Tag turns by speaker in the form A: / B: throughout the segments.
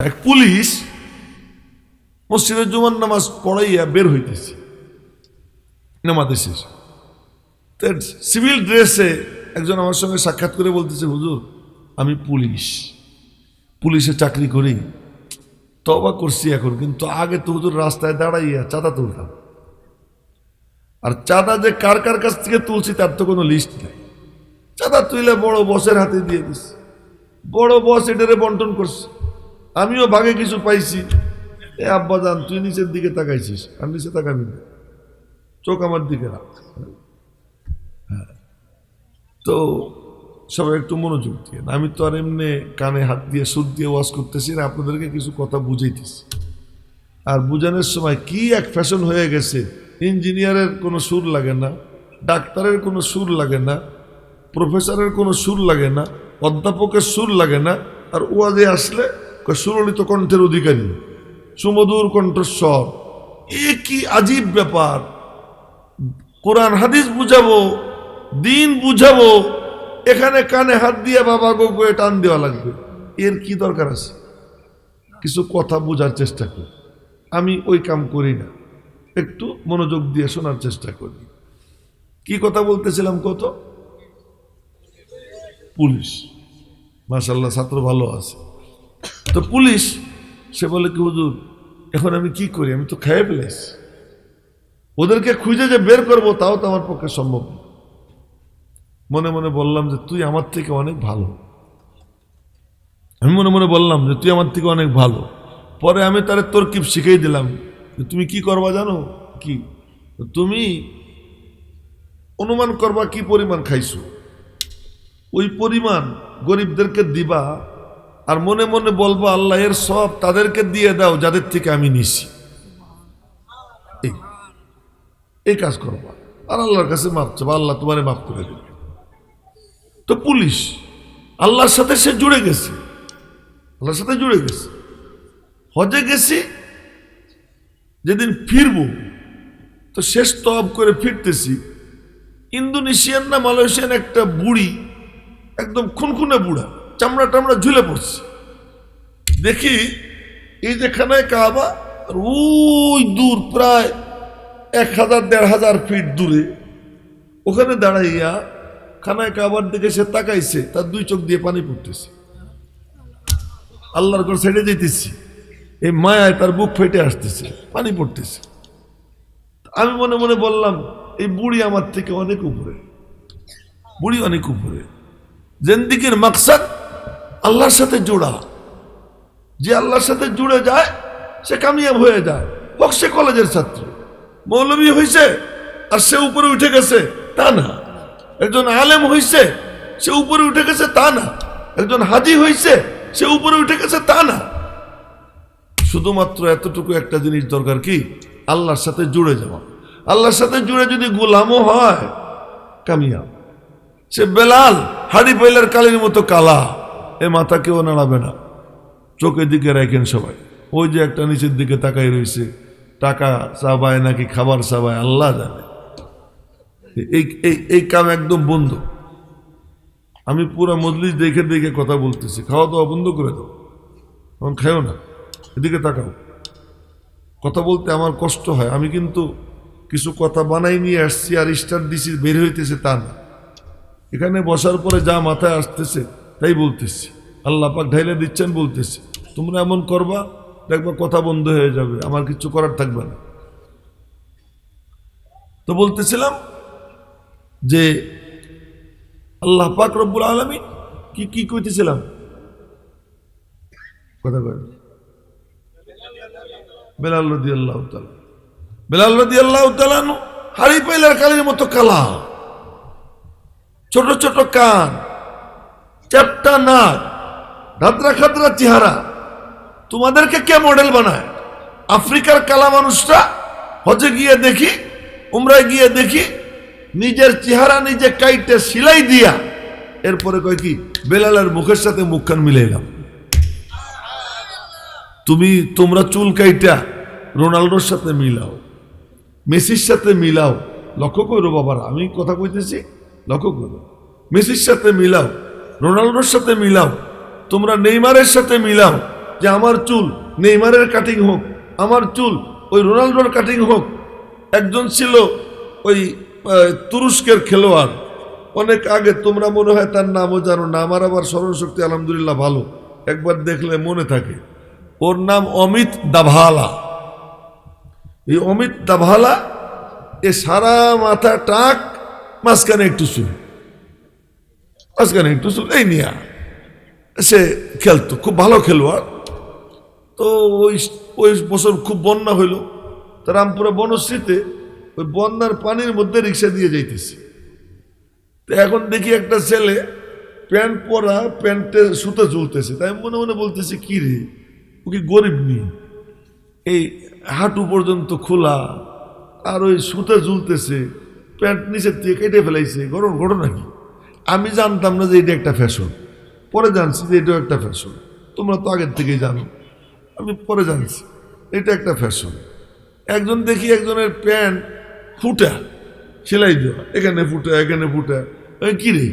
A: এক পুলিশ মসজিদের জুমার নামাজ পড়াইয়া বের হইতেছে, নামাজে শেষ। সিভিল ড্রেসে একজন আমার সঙ্গে সাক্ষাৎ করে বলতেছে, হুজুর, আমি পুলিশ। পুলিশে চাকরি করি তবা করছি এখন, কিন্তু আগে তো হুজুর রাস্তায় দাঁড়াইয়া চাঁদা তুলতাম। আর চাঁদা যে কার কার কাছ থেকে তুলছি তার তো কোনো লিস্ট নেই। চাঁদা তুলে বড় বসের হাতে দিয়ে দিস। বড় বস এটারে বন্টন করছে। আমিও ভাগে কিছু পাইছি। এ আব্বা জান, তুই নিচের দিকে তাকাইছিস আর নিচে তাকাবি না। চোখ আমার দিকে রাখ। হ্যাঁ। তো সবাই একটু মনোযোগ দিয়ে, আমি তো আর এমনি কানে হাত দিয়ে সুদ দিয়ে ওয়াশ করতেছি না, আপনাদেরকে কিছু কথা বুঝাইতেছি। আর বুঝানোর সময় কি এক ফ্যাশন হয়ে গেছে, ইঞ্জিনিয়ারের কোনো সুর লাগে না, ডাক্তারের কোনো সুর লাগে না, প্রফেসরের কোনো সুর লাগে না, অধ্যাপকের সুর লাগে না, আর ওয়াজে আসলে সুরলিত কণ্ঠের অধিকারী, সুমধুর কণ্ঠস্বর। এ কি আজীব ব্যাপার। কোরআন, হাদিস বুঝাবো, দিন বুঝাবো, এখানে কানে হাত দিয়ে বাবা গো করে টান দেওয়া লাগবে। এর কি দরকার আছে? কিছু কথা বোঝার চেষ্টা করি। আমি ওই কাম করি না। একটু মনোযোগ দিয়ে শোনার চেষ্টা করি। কি কথা বলতেছিলাম কত? পুলিশ। মাশাল্লাহ ছাত্র ভালো আছে। তো পুলিশ, সে বলে কি, হুজুর, এখন আমি কি করি? আমি তো খেয়ে ফেলেছি। ওদেরকে খুঁজে যে বের করব, তাও তো আমার পক্ষে সম্ভব মনে মনে বললাম যে, তুই আমার থেকে অনেক ভালো। আমি মনে মনে বললাম যে, তুই আমার থেকে অনেক ভালো। পরে আমি তার তরকিব শিখেই দিলাম তুমি কি করবা জানো? কি? তুমি অনুমান করবা কি পরিমাণ খাইছো? ওই পরিমাণ গরিবদেরকে দিবা আর মনে মনে বলব, আল্লাহ এর সব তাদেরকে দিয়ে দাও যাদের থেকে আমি নিছি। এই এই কাজ করবা আর আল্লাহর কাছে মাপ চাবা আল্লাহ তোমারে মাফ করে দেবে। তো পুলিশ, আল্লাহর সাথে সে জুড়ে গেছে। আল্লাহর সাথে জুড়ে গেছে। হজে গেছি, যেদিন ফিরবো, তো শেষ তব করে ফিরতেছি। ইন্দোনেশিয়ান না মালয়েশিয়ান একটা বুড়ি, একদম খুনখুনে বুড়া। চামড়া টামড়া ঝুলে পড়ছে। দেখি এই যে খানায় কাবা ওই দূর প্রায় এক হাজার, দেড় হাজার ফিট দূরে, ওখানে দাঁড়াইয়া খানায় কাবার দিকে সে তাকাইছে, তার দুই চোখ দিয়ে পানি পড়তেছে। আল্লাহর করে ছেড়ে যেতেছি এই মায়ায় তার বুক ফেটে আসতেছে, পানি পড়তেছে। আমি মনে মনে বললাম, এই বুড়ি আমার থেকে অনেক উপরে, বুড়ি অনেক উপরে। জেন্দিকের মাকসাদ আল্লাহর সাথে জোড়া। যে আল্লাহর সাথে জুড়ে যায়, সে কামিয়াব হয়ে যায়। হোক সে কলেজের ছাত্র। মৌলবী হয়েছে আর সে উপরে উঠে গেছে, তা না। একজন আলেম হয়েছে সে উপরে উঠে গেছে, তা না। একজন হাজি হয়েছে সে উপরে উঠে গেছে, তা না। শুধুমাত্র এতটুকু একটা জিনিস দরকার কি? আল্লাহর সাথে জুড়ে যাওয়া। আল্লাহর সাথে জুড়ে যদি গোলামও হয়, কামিয়াব। সে বেলাল, হাড়ি পাইলার কালির মতো কালা। এ মাথা কেউ নাড়াবে না। চোখের দিকে রাখেন সবাই। ওই যে একটা নিচের দিকে তাকাই রয়েছে, টাকা চাবায় নাকি খাবার চাবায়, আল্লাহ জানে। এই এই কাম একদম বন্ধ। আমি পুরো মজলিস দেখে দেখে কথা বলতেছি। খাওয়া দাওয়া বন্ধ করে দাও। এখন খাইও না। এদিকে তাকাও। কথা বলতে আমার কষ্ট হয়। আমি কিন্তু কিছু কথা বানাই নিয়ে আসছি আর স্টার দিছি, বের হইতেছে তা না। এখানে বসার পরে যা মাথায় আসতেছে তাই বলতেছি। আল্লাহ পাক ঢাইলে দিচ্ছেন বলতেছি। তোমরা এমন করবা, দেখবা কথা বন্ধ হয়ে যাবে, আমার কিছু করার থাকবে না। তো বলতেছিলাম যে, আল্লাহ পাক রব্বুল আলমী কি কি কইতেছিলাম? কথা কয়। বেলাল রদি আল্লাহ হাড়ি মতো কালা। ছোট ছোট কান। চ্যাপটা নাক ধাদ্রা খাদ্রা চেহারা। তোমাদেরকে কে মডেল বানায়? আফ্রিকার কালা মানুষটা হজে গিয়ে দেখি, উমরায় গিয়ে দেখি, নিজের চেহারা নিজে কাইটে সিলাই দিয়া, এরপরে কয় কি, বেলালের মুখের সাথে মুখখান মিলাইলাম তুমি, তোমরা চুল কাইটা রোনাল্ডোর সাথে মিলাও, মেসির সাথে মিলাও। লক্ষ্য করো বাবার, আমি কথা কইতেছি, লক্ষ্য করো। মেসির সাথে মিলাও রোনাল্ডোর সাথে মিলাও। তোমরা নেইমারের সাথে মিলাও যে আমার চুল নেইমারের কাটিং হোক, আমার চুল ওই রোনাল্ডোর কাটিং হোক। একজন ছিল ওই তুরস্কের খেলোয়াড়। অনেক আগে তোমরা মনে হয় তার নামও জানো না আমার আবার স্মরণশক্তি আলহামদুলিল্লাহ ভালো। একবার দেখলে মনে থাকে। ওর নাম অমিত দাভালা। এই অমিত দাভালা এ সারা মাথা টাক, মাঝখানে একটু চুল। মাঝখানে একটু চুল এই নিয়া সে খেলতো, খুব ভালো খেলোয়াড়। তো ওই ওই বছর খুব বন্যা হইল। তো রামপুরা বনশ্রীতে ওই বন্যার পানির মধ্যে রিক্সা দিয়ে যাইতেছে। তো এখন দেখি একটা ছেলে প্যান্ট পরা, প্যান্টে সুতো ঝুলতেছে। তাই আমি মনে মনে বলতেছে, কি রে, ও কি গরিব নি এই হাঁটু পর্যন্ত খোলা, আর ওই সুতো ঝুলতেছে, প্যান্ট নিচের দিয়ে কেটে ফেলাইছে। গরম ঘটনা কি? আমি জানতাম না যে এটা একটা ফ্যাশন। পরে জানছি যে এটাও একটা ফ্যাশন। তোমরা তো আগের থেকেই জানো। আমি পরে জানছি, এটা একটা ফ্যাশন। একজন দেখি একজনের প্যান্ট ফুটা, সেলাই দেওয়া, এখানে ফুটা এখানে ফুটা। কি রে?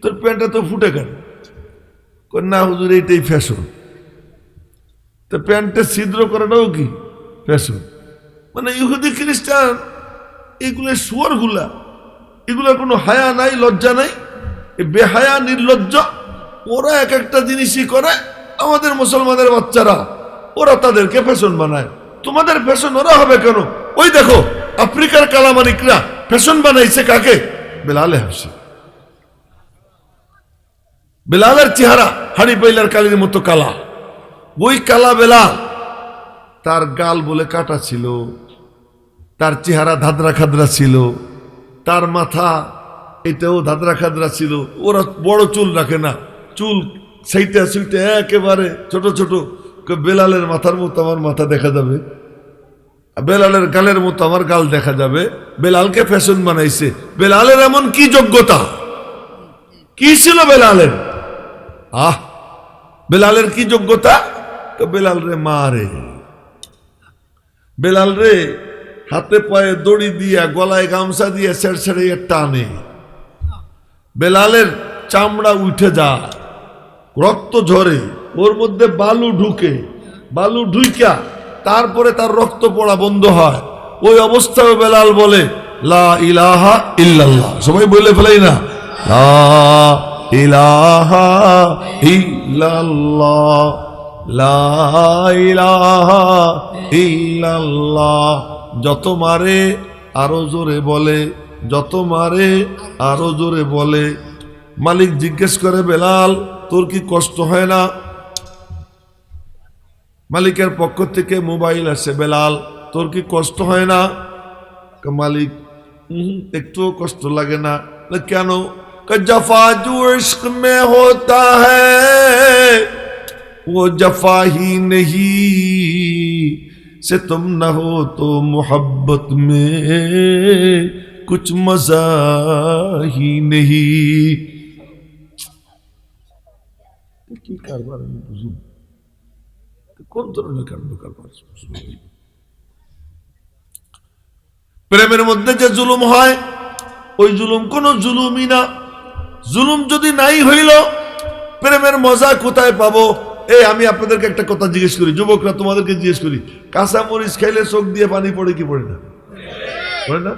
A: তোর প্যান্টটা তো ফুটে কেন? না হুজুর এইটাই ফ্যাশন। তো প্যান্টটা ছিদ্র করাটাও কি? ফ্যাশন। মানে ইহুদি খ্রিস্টান, এগুলো শুয়ারগুলা, এগুলোর কোনো হায়া নাই, লজ্জা নাই? বেহায়া, নির্লজ্জ, ওরা এক একটা জিনিসই করে আমাদের মুসলমানের বাচ্চারা। ওরা তাদেরকে ফ্যাশন বানায়। তোমাদের ফ্যাশন ওরা হবে কেন? ওই দেখো, আফ্রিকার কালামানিকরা ফ্যাশন বানাইছে কাকে? বেলালে হাসি। বেলালের চেহারা হাড়ি পাইলার কালির মতো কালা। ওই কালা বেলাল, তার গাল বলে কাটা ছিল, তার চেহারা ধাদরা খাদরা ছিল, তার মাথা এটাও ধাদরা খাদরা ছিল। ওরা বড় চুল রাখে না। চুল সেইটা সুইটা একেবারে ছোট ছোট। বেলালের মাথার মতো আমার মাথা দেখা যাবে। বেলালের গালের মতো আমার গাল দেখা যাবে। বেলালকে ফ্যাশন বানাইছে। বেলালের এমন কি যোগ্যতা? কি ছিল বেলালের? আহ! বেলালের কি যোগ্যতা? বেলাল রে মারে বেলাল রে হাতে পায়ে দড়ি দিয়া, গলায় গামছা দিয়ে ছেড় ছেড়ে টানে। বেলালের চামড়া উঠে যায়। রক্ত ঝরে, ওর মধ্যে বালু ঢুকে। বালু ঢুইকা, তারপরে তার রক্ত পড়া বন্ধ হয়। ওই অবস্থায় বেলাল বলে, লা সবাই বলে ফেলাই না ইলাহা লা যত মারে, আরও জোরে বলে যত মারে আরও জোরে বলে। মালিক জিজ্ঞেস করে, বেলাল, তোর কি কষ্ট হয় না? মালিকের পক্ষ থেকে মোবাইল আছে বেলাল, তোর কি কষ্ট হয় না? মালিক একটুও কষ্ট লাগে না। কেন? জফা জু ইস্ক মে হতা হো জফা হি নহি। সে তুম না হো তো মোহব্বত মে। कुछ मजा ही नहीं কি কারবার আমি বুঝুন কোন ধরনের কাণ্ড কারবার বুঝুন না। প্রেমের মধ্যে যে জুলুম হয় ওই জুলুম কোন জুলুমই না জুলুম যদি নাই হইল প্রেমের মজা কোথায় পাবো এই আমি আপনাদেরকে একটা কথা জিজ্ঞেস করি যুবকরা তোমাদেরকে জিজ্ঞেস করি কাঁচা মরিচ খাইলে চোখ দিয়ে পানি পড়ে কি পড়ে না পড়ে না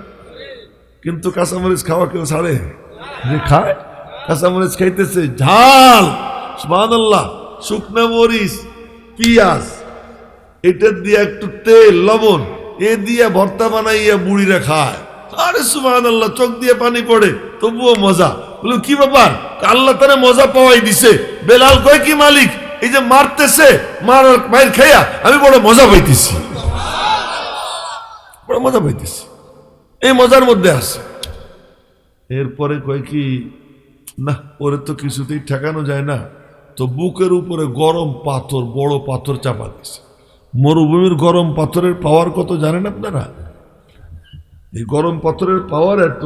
A: কিন্তু কাঁচামরিচ খাওয়া কেউ ছাড়ে? যে খায়? কাঁচামরিচ খাইতেছে ঝাল! সুবহানাল্লাহ শুকনা মরিচ পিঁয়াজ এটা দিয়ে একটু তেল লবণ এ দিয়ে ভর্তা বানাইয়া বুড়িরা খায়। আরে সুবাহ আল্লাহ চোখ দিয়ে পানি পড়ে তবুও মজা। বলল কি ব্যাপার? আল্লাহ তারা মজা পাওয়াই দিছে। বেলাল কয় কি মালিক? এই যে মারতেছে মার মায়ের খাইয়া আমি বড় মজা পাইতেছি। বড় মজা পাইতেছি। এই মজার মধ্যে আছে। এরপরে কয় কি, না, ওরে তো কিছুতেই ঠেকানো যায় না। তো বুকের উপরে গরম পাথর, বড় পাথর চাপা দিছে মরুভূমির গরম পাথরের পাওয়ার কত জানেন আপনারা? এই গরম পাথরের পাওয়ার এত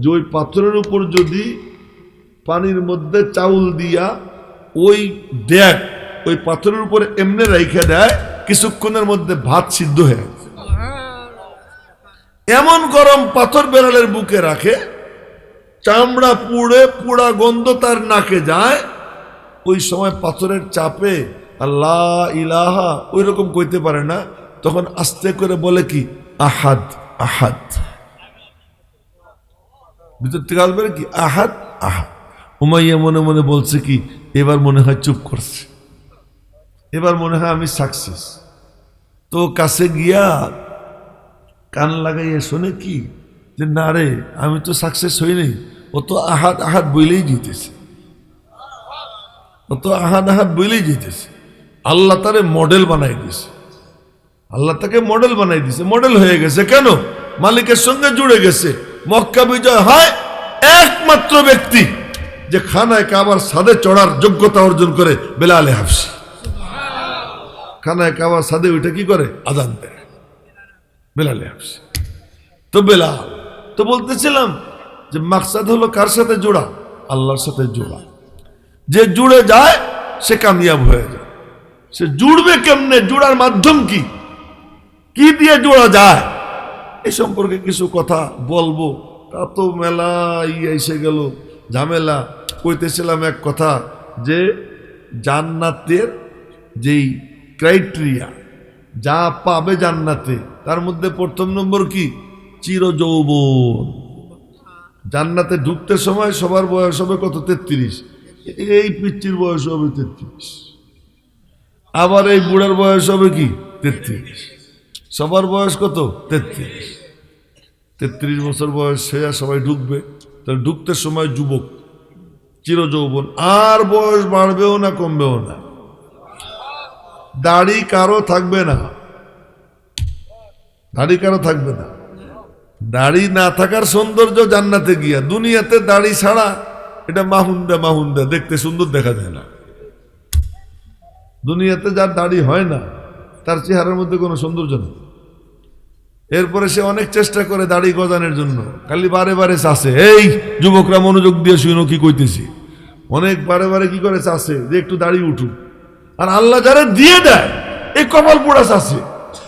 A: যে ওই পাথরের উপর যদি পানির মধ্যে চাউল দিয়া ওই দেখ ওই পাথরের উপরে এমনি রেখে দেয়, কিছুক্ষণের মধ্যে ভাত সিদ্ধ হয়ে। এমন গরম পাথর বেড়ালের বুকে রাখে, চামড়া পুড়ে পুড়া গন্ধ তার নাকে যায়, ওই সময় পাথরের চাপে আল্লাহ ইলাহা ওই রকম কইতে পারে না, তখন আস্তে করে বলে কি, আহাদ আহাদ। ভিতর থেকে আসবে কি, আহাদ আহাদ। উমাইয়া মনে মনে বলছে কি, এবার মনে হয় চুপ করছে। এবার মনে হয় আমি সাকসেস তো কাছে গিয়া লাগাইয়া শোনে কি? যে না রে, আমি তো সাকসেস হইনি ও তো আহাত আহাত বইলেই জিতেছে। ও তো আহাত আহাত বইলেই জিতেছে। আল্লাহ তারে মডেল বানাই দিছে। আল্লাহ তাকে মডেল বানাই দিছে। মডেল হয়ে গেছে কেন? মালিকের সঙ্গে জুড়ে গেছে। মক্কা বিজয় হয় একমাত্র ব্যক্তি যে খানায় কাবার সাদে চড়ার যোগ্যতা অর্জন করে বেলালে হাফসি। খানায় কাবার সাদে ওইটা কি করে? আদান দেয়। বেলালে হাফসি তো বেলাল, তো বলতেছিলাম যে মাকসাদ হলো কার সাথে জোড়া? আল্লাহর সাথে জোড়া। যে জুড়ে যায়, সে কামিয়াব হয়ে যায়। সে জুড়বে কেমনে? জুড়ার মাধ্যম কি? কি দিয়ে জোড়া যায়? এই সম্পর্কে কিছু কথা বলব। তা তো মেলা এসে গেল। ঝামেলা। কইতেছিলাম এক কথা যে জান্নাতের যেই ক্রাইটেরিয়া যা পাবে জান্নাতে। তার মধ্যে প্রথম নম্বর কি? চির যৌবন জান্নাতে ঢুকতে সময় সবার বয়স হবে কত? তেত্রিশ। এই পিচ্চির বয়স হবে তেত্রিশ। আবার এই বুড়ার বয়স হবে কি? তেত্রিশ। সবার বয়স কত? তেত্রিশ। তেত্রিশ বছর বয়স সে সবাই ঢুকবে। তাহলে ঢুকতে সময় যুবক। চির যৌবন আর বয়স বাড়বেও না, কমবেও না। দাড়ি কারও থাকবে না। দাড়ি কারও থাকবে না। দাড়ি না থাকার সৌন্দর্য জান্নাতে গিয়া, দুনিয়াতে দাড়ি ছাড়া এটা মাহুন্দা মাহুন্দা দেখতে সুন্দর দেখা যায় না। দুনিয়াতে যার দাড়ি হয় না, তার চেহারার মধ্যে কোনো সৌন্দর্য নেই। এরপরে সে অনেক চেষ্টা করে দাড়ি গজানোর জন্য। খালি বারে বারে চাষে এই যুবকরা মনোযোগ দিয়ে শুনো কি কইতেছি। অনেক বারে বারে কি করে চাষে যে একটু দাড়ি উঠুক। আর আল্লাহ যারা দিয়ে দেয় এই কপাল পোড়া চাষে